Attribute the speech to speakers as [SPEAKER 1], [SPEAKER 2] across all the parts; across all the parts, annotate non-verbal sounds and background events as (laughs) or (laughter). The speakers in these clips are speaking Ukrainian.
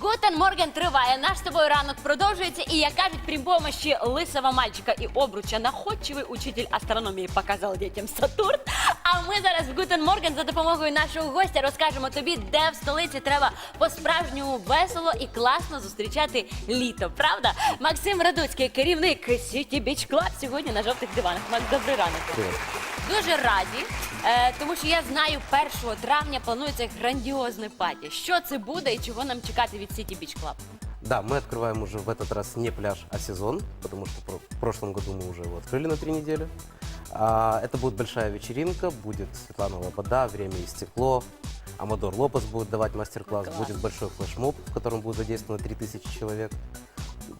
[SPEAKER 1] Гутен Морген триває. Наш з тобою ранок продовжується. І як кажуть, при помощі лисого мальчика і обруча находчивий учитель астрономії показав дітям Сатурн. А ми зараз в Гутен Морген за допомогою нашого гостя розкажемо тобі, де в столиці треба по-справжньому весело і класно зустрічати літо. Правда? Максим Радуцький, керівник City Beach Club, сьогодні на жовтих диванах. Макс, добрий ранок. Дуже раді, е, тому що я знаю, 1 травня планується грандіозне паті. Що це буде і чого нам чекати від City Beach Club?
[SPEAKER 2] Да, мы открываем уже в этот раз не пляж, а сезон, потому что про- в прошлом году мы уже его открыли на три недели. А, это будет большая вечеринка, будет Светлана Лобода, «Время и стекло», Амадор Лопес будет давать мастер-класс,
[SPEAKER 1] Класс.
[SPEAKER 2] будет большой флешмоб, в котором будет задействовано 3000 человек.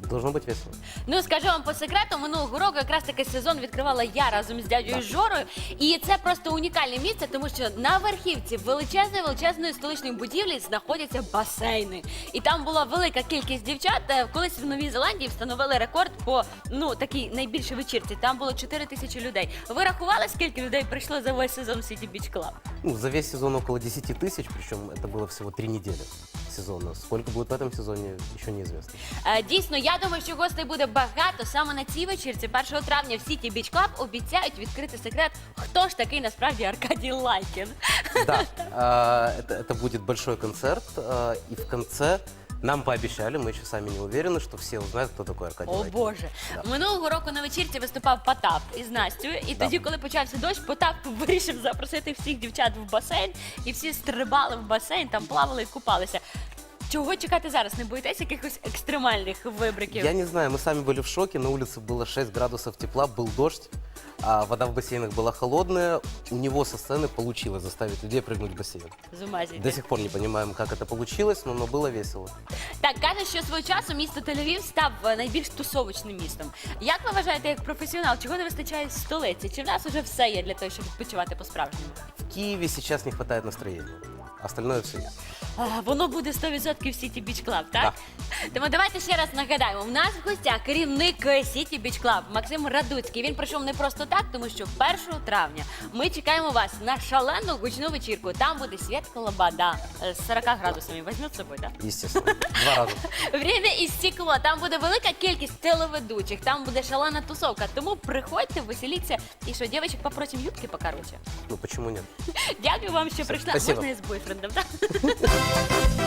[SPEAKER 2] Должно быть весело.
[SPEAKER 1] Ну скажу вам по секрету, минулого року якраз таки сезон відкривала я разом з дядьою
[SPEAKER 2] Так.
[SPEAKER 1] Жорою. І це просто унікальне місце, тому що на верхівці величезної величезної столичної будівлі знаходяться басейни. І там була велика кількість дівчат. Е, Колись в Новій Зеландії встановили рекорд по ну такій найбільшій вечірці. Там було 4 тисячі людей. Ви рахували, скільки людей прийшло за весь сезон в City Beach Club?
[SPEAKER 2] Ну, за весь сезон около 10 тысяч, причем это было всего три недели сезона. Сколько будет в этом сезоне, еще неизвестно.
[SPEAKER 1] Е, Дійсно, я думаю, що гостей буде багато. Саме на цій вечірці, 1 травня, в City Beach Club обіцяють відкрити секрет, хто ж такий насправді Аркадій Лайкін.
[SPEAKER 2] Да, а, (laughs) это, это будет большой концерт, а, и в конце нам пообещали, мы еще сами не уверены, что все узнают, кто такой Аркадий
[SPEAKER 1] О
[SPEAKER 2] Лайкин.
[SPEAKER 1] Боже,
[SPEAKER 2] Да.
[SPEAKER 1] минулого року на вечірці виступав Потап із Настю. І
[SPEAKER 2] Да.
[SPEAKER 1] тоді, коли почався дощ, Потап вирішив запросити всіх дівчат в басейн, і всі стрибали в басейн, там плавали і купалися. Чого чекати зараз? Не боїтесь якихось екстремальних вибриків?
[SPEAKER 2] Я не знаю, мы сами были в шоке, на улице было 6 градусов тепла, был дождь, а вода в бассейнах была холодная. У него со сцены получилось заставить людей прыгнуть в бассейн.
[SPEAKER 1] З ума зійти.
[SPEAKER 2] До сих пор не понимаем, как это получилось, но, но было весело.
[SPEAKER 1] Так каже, що свого часу місто Тель-Авів став е, найбільш тусовочним містом. Як ви вважаєте, як професіонал, чого не вистачає столиці? Чи в нас уже все є для того, щоб відпочивати по-справжньому?
[SPEAKER 2] В Киеве сейчас не хватает настроения. Остальное все.
[SPEAKER 1] А, Воно буде 100% в City Beach Club, так? Тому давайте ще раз нагадаємо. У нас в гостях керівник City Beach Club Максим Радуцький. Він прийшов не просто так, тому що 1 травня ми чекаємо вас на шалену гучну вечірку. Там буде Святка Лобода е, з 40 градусами. Візьмете з собою, так?
[SPEAKER 2] Естественно. Два раза. (laughs)
[SPEAKER 1] Время і стекло. Там буде велика кількість телеведучих, там буде шалена тусовка. Тому приходьте, веселіться. І що, дівчаток попросимо юбки покороче.
[SPEAKER 2] Ну почему нет? (laughs)
[SPEAKER 1] Дякую вам, що прийшла.
[SPEAKER 2] Спасибо.
[SPEAKER 1] Можна і з бойфрендом, так?